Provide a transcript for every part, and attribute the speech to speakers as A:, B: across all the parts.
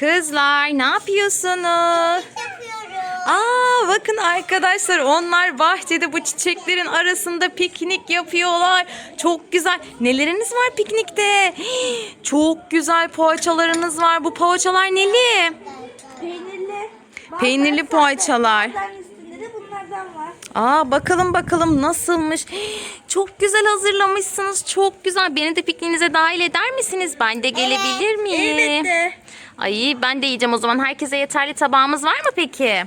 A: Kızlar ne yapıyorsunuz? Aa bakın arkadaşlar onlar bahçede bu çiçeklerin arasında piknik yapıyorlar. Çok güzel. Neleriniz var piknikte? Hii, Çok güzel poğaçalarınız var. Bu poğaçalar neli?
B: Peynirli.
A: Peynirli poğaçalar. Aa bakalım bakalım nasılmış. Hii, Çok güzel hazırlamışsınız. Çok güzel. Beni de pikniğinize dahil eder misiniz? Ben de gelebilir miyim?
B: Elbette.
A: Ay ben de yiyeceğim o zaman. Herkese yeterli tabağımız var mı peki?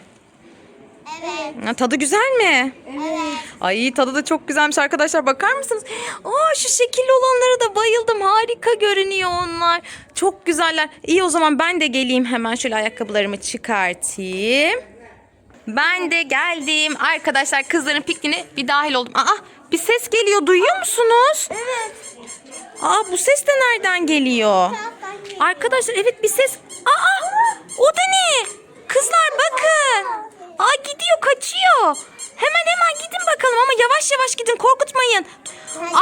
B: Evet.
A: Ha, Tadı güzel mi?
B: Evet.
A: Ay tadı da çok güzelmiş arkadaşlar bakar mısınız? Aa şu şekilli olanlara da bayıldım. Harika görünüyor onlar. Çok güzeller. İyi o zaman ben de geleyim hemen şöyle ayakkabılarımı çıkartayım. Ben de geldim. Arkadaşlar kızların pikniğine bir dahil oldum. Aa bir ses geliyor duyuyor musunuz?
B: Evet.
A: Aa bu ses de nereden geliyor? Arkadaşlar evet bir ses. Aa o da ne? Kızlar bakın. Aa gidiyor kaçıyor. Hemen hemen gidin bakalım ama yavaş yavaş gidin korkutmayın.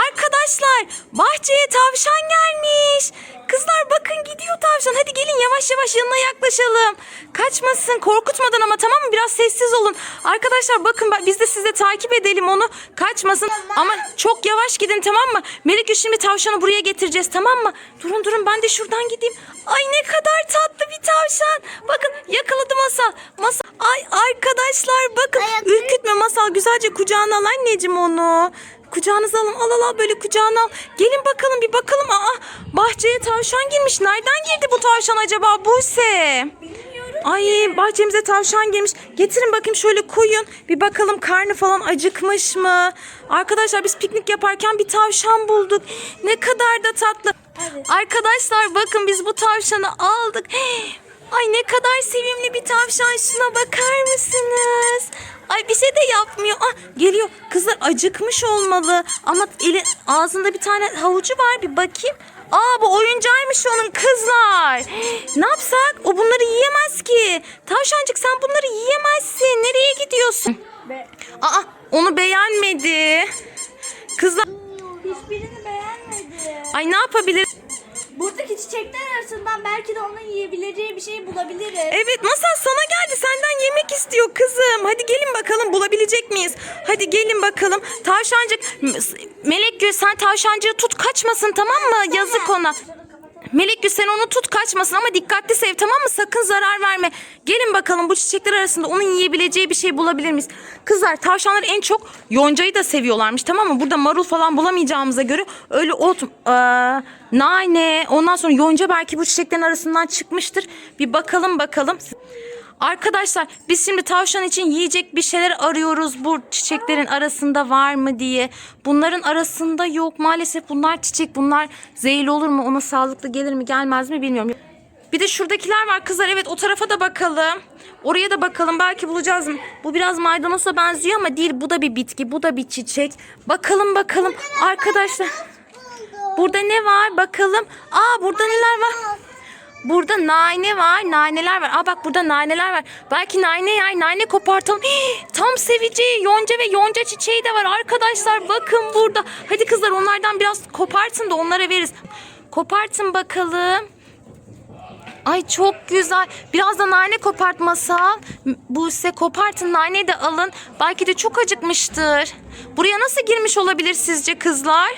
A: Arkadaşlar bahçeye tavşan gelmiş. Kızlar bakın gidiyor tavşan. Hadi gelin yavaş yavaş yanına yaklaşalım. Kaçmasın korkutmadan ama tamam mı? Biraz sessiz olun. Arkadaşlar bakın bak biz de size takip edelim onu. Kaçmasın ama çok yavaş gidin tamam mı? Melike şimdi tavşanı buraya getireceğiz tamam mı? Durun durun ben de şuradan gideyim. Ay ne kadar tatlı bir tavşan. Bakın yakaladı masal. Masal. Ay arkadaşlar bakın ürkütme masal güzelce kucağına al anneciğim onu. Kucağınıza alın al al al böyle kucağına al. Gelin bakalım bir bakalım. Aa bahçeye tavşan girmiş. Nereden girdi bu tavşan acaba Buse?
B: Bilmiyorum.
A: Ay bahçemize tavşan girmiş. Getirin bakayım şöyle koyun. Bir bakalım karnı falan acıkmış mı? Arkadaşlar biz piknik yaparken bir tavşan bulduk. Ne kadar da tatlı.
B: Evet.
A: Arkadaşlar bakın biz bu tavşanı aldık. Ay ne kadar sevimli bir tavşan. Şuna bakar mısınız? Ay bir şey de yapmıyor. Ah geliyor. Kızlar acıkmış olmalı. Ama eli ağzında bir tane havucu var. Bir bakayım. Aa bu oyuncağıymış onun kızlar. Ne yapsak? O bunları yiyemez ki. Tavşancık sen bunları yiyemezsin. Nereye gidiyorsun?
B: Ve
A: Aa onu beğenmedi. Kızlar
B: hiçbirini beğenmedi.
A: ay ne yapabilir?
B: Buradaki çiçekler arasından belki de onun yiyebileceği bir şey bulabiliriz.
A: Evet masal sana geldi senden yemek istiyor kızım. Hadi gelin bakalım bulabilecek miyiz? Hadi gelin bakalım. Tavşancık Melek Gül sen tavşancığı tut kaçmasın tamam mı? Yazık ona. Melek Gül sen onu tut kaçmasın ama dikkatli sev tamam mı? Sakın zarar verme. Gelin bakalım bu çiçekler arasında onun yiyebileceği bir şey bulabilir miyiz? Kızlar tavşanlar en çok yoncayı da seviyorlarmış tamam mı? Burada marul falan bulamayacağımıza göre öyle ot, eee, nane ondan sonra yonca belki bu çiçeklerin arasından çıkmıştır. Bir bakalım bakalım. Arkadaşlar biz şimdi tavşan için yiyecek bir şeyler arıyoruz bu çiçeklerin arasında var mı diye. Bunların arasında yok maalesef bunlar çiçek bunlar zehirli olur mu ona sağlıklı gelir mi gelmez mi bilmiyorum. Bir de şuradakiler var kızlar evet o tarafa da bakalım. Oraya da bakalım belki bulacağız? Bu biraz maydanoza benziyor ama değil bu da bir bitki bu da bir çiçek. Bakalım bakalım arkadaşlar. Burada ne var bakalım. Aa burada neler var? Burada nane var, naneler var. Aa bak burada naneler var. Belki nane yer, nane kopartalım. Hii, tam seveceği yonca ve yonca çiçeği de var arkadaşlar. Bakın burada. Hadi kızlar onlardan biraz kopartın da onlara veririz. Kopartın bakalım. Ay çok güzel. Biraz da nane kopartmasal. Bu ise kopartın nane de alın. Belki de çok acıkmıştır. Buraya nasıl girmiş olabilir sizce kızlar?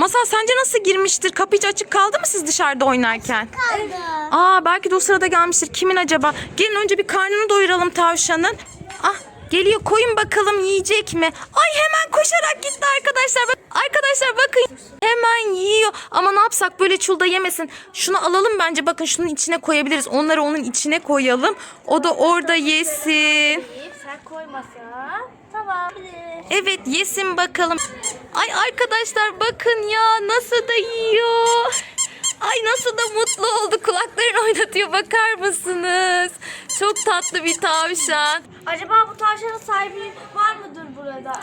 A: Masal sence nasıl girmiştir? Kapı hiç açık kaldı mı siz dışarıda oynarken?
B: Kaldı.
A: Aa belki de o sırada gelmiştir. Kimin acaba? Gelin önce bir karnını doyuralım tavşanın. Ah geliyor koyun bakalım yiyecek mi? Ay hemen koşarak gitti arkadaşlar. Arkadaşlar bakın hemen yiyor. Ama ne yapsak böyle çulda yemesin. Şunu alalım bence bakın şunun içine koyabiliriz. Onları onun içine koyalım. O da orada yesin.
B: Sen koymasan tamam.
A: Evet yesin bakalım. Ay arkadaşlar bakın ya nasıl da yiyor. Ay nasıl da mutlu oldu. Kulaklarını oynatıyor bakar mısınız? Çok tatlı bir tavşan.
B: Acaba bu tavşanın sahibi var mıdır burada?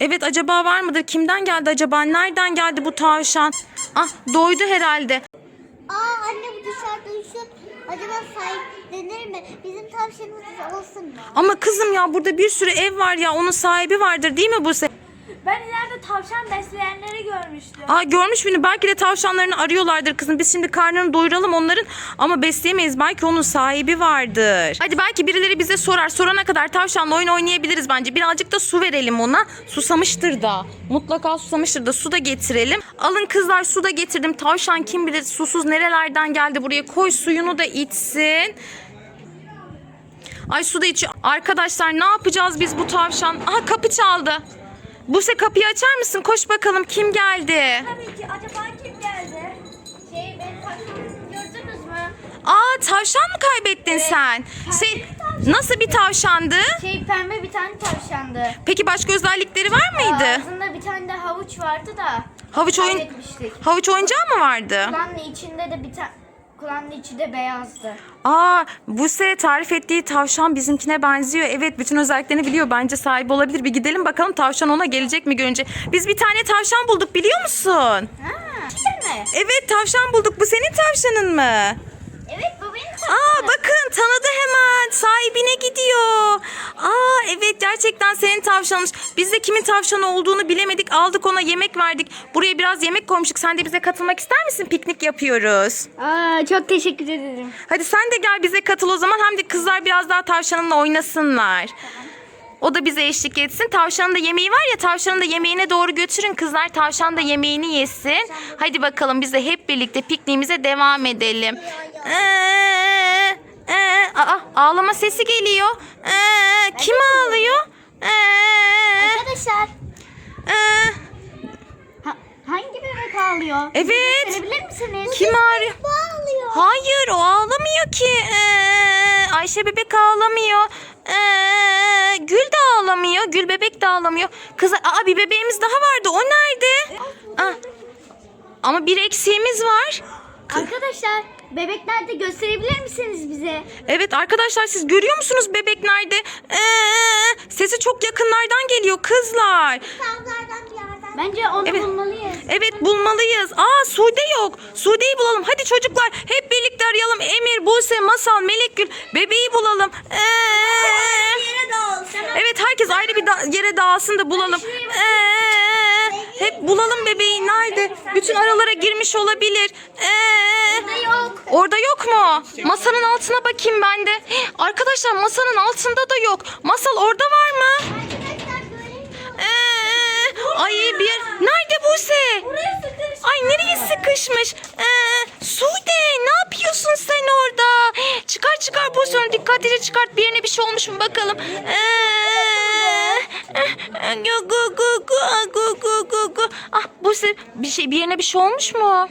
A: Evet acaba var mıdır? Kimden geldi acaba? Nereden geldi bu tavşan? Ah doydu herhalde.
C: Aa anne bu dışarıda üşüyor. Acaba sahiplenir mi? Bizim tavşanımız olsun mu?
A: Ama kızım ya burada bir sürü ev var ya. Onun sahibi vardır değil mi bu se?
B: Ben ileride tavşan besleyenleri görmüştüm.
A: Aa görmüş beni. Belki de tavşanlarını arıyorlardır kızım. Biz şimdi karnını doyuralım onların ama besleyemeyiz. Belki onun sahibi vardır. Hadi belki birileri bize sorar. Sorana kadar tavşanla oyun oynayabiliriz bence. Birazcık da su verelim ona. Susamıştır da. Mutlaka susamıştır da su da getirelim. Alın kızlar su da getirdim. Tavşan kim bilir susuz nerelerden geldi buraya. Koy suyunu da içsin. Ay su da içiyor. Arkadaşlar ne yapacağız biz bu tavşan? Aha kapı çaldı. Buse kapıyı açar mısın? Koş bakalım kim geldi?
B: Tabii ki acaba kim geldi? Şey benim tavşanımı gördünüz mü?
A: Aa tavşan mı kaybettin sen? Şey, nasıl bir tavşandı?
B: Şey pembe bir tane tavşandı.
A: Peki başka özellikleri var mıydı?
B: Ağzında bir tane de havuç vardı da.
A: Havuç oyun
B: Kaybetmiştik.
A: havuç oyuncağı mı vardı?
B: Kulağının içinde de bir tane kulağının içi de beyazdı.
A: Aa Buse tarif ettiği tavşan bizimkine benziyor. Evet bütün özelliklerini biliyor. Bence sahibi olabilir. Bir gidelim bakalım tavşan ona gelecek mi görünce. Biz bir tane tavşan bulduk biliyor musun?
B: Ha, mi?
A: Evet tavşan bulduk. Bu senin tavşanın mı?
B: Evet bu
A: Aa bakın tanıdı hemen. Sahibine gidiyor. Aa evet gerçekten senin tavşanmış. Biz de kimin tavşanı olduğunu bilemedik. Aldık ona yemek verdik. Buraya biraz yemek koymuştuk. Sen de bize katılmak ister misin? Piknik yapıyoruz.
B: Aa, çok teşekkür ederim.
A: Hadi sen de gel bize katıl o zaman. Hem de kızlar biraz daha tavşanınla oynasınlar. O da bize eşlik etsin. Tavşanın da yemeği var ya tavşanın da yemeğine doğru götürün. Kızlar tavşan da yemeğini yesin. Hadi bakalım biz de hep birlikte pikniğimize devam edelim. Ee, ee, aa, ağlama sesi geliyor. Ee, kim ağlıyor? Ee,
B: Arkadaşlar
A: ee,
B: ha- hangi bebek ağlıyor?
A: Evet.
B: Gösterebilir misiniz?
A: kim?
C: Bağlıyor.
A: Hayır o ağlamıyor ki. Ee, Ayşe bebek ağlamıyor. Ee, Gül de ağlamıyor. Gül bebek de ağlamıyor. Kız aa bir bebeğimiz daha vardı. O nerede? Ah, ama bir eksiğimiz var.
B: Arkadaşlar bebekler de gösterebilir misiniz bize?
A: Evet arkadaşlar siz görüyor musunuz bebek nerede? Ee, sesi çok yakınlardan geliyor kızlar.
C: Tavlardan bir yerden.
B: Bence onu
A: Evet.
B: bulmalıyız.
A: Evet bulmalıyız. Aa Sude yok. Sude'yi bulalım. Hadi çocuklar hep birlikte arayalım. Emir, Buse, Masal, Melekgül bebeği bulalım. Ee,
B: Yere dağıl.
A: Evet herkes ayrı bir da- yere dağılsın da bulalım. Ee, hep bulalım bebeği nerede? Bütün aralara girmiş olabilir. Ee. Orada yok mu? Masanın altına bakayım ben de. Arkadaşlar masanın altında da yok. Masal orada var mı? Ee, ay bir. Nerede Buse? Ay nereye sıkışmış? Ee, Sude ne yapıyorsun sen orada? Çıkar çıkar Buse onu dikkatlice çıkart. Bir yerine bir şey olmuş mu bakalım. Ee, gu gu gu gu gu gu gu. Ah Buse bir şey bir yerine bir şey olmuş mu?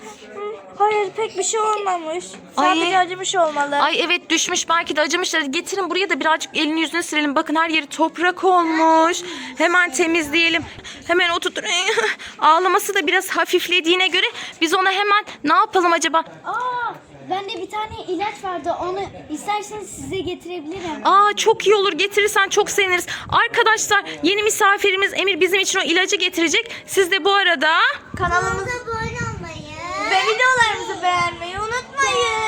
B: Hayır pek bir şey olmamış.
A: Ay.
B: Sadece acımış olmalı.
A: Ay evet düşmüş belki de acımışlar. Getirin buraya da birazcık elini yüzünü silelim. Bakın her yeri toprak olmuş. Hemen temizleyelim. Hemen oturtun. Ağlaması da biraz hafiflediğine göre biz ona hemen ne yapalım acaba?
B: Aa, bende bir tane ilaç vardı. Onu isterseniz size getirebilirim.
A: Aa çok iyi olur getirirsen çok seviniriz. Arkadaşlar yeni misafirimiz Emir bizim için o ilacı getirecek. Siz de bu arada
B: Kanalımıza. Ve videolarımızı beğenmeyi unutmayın.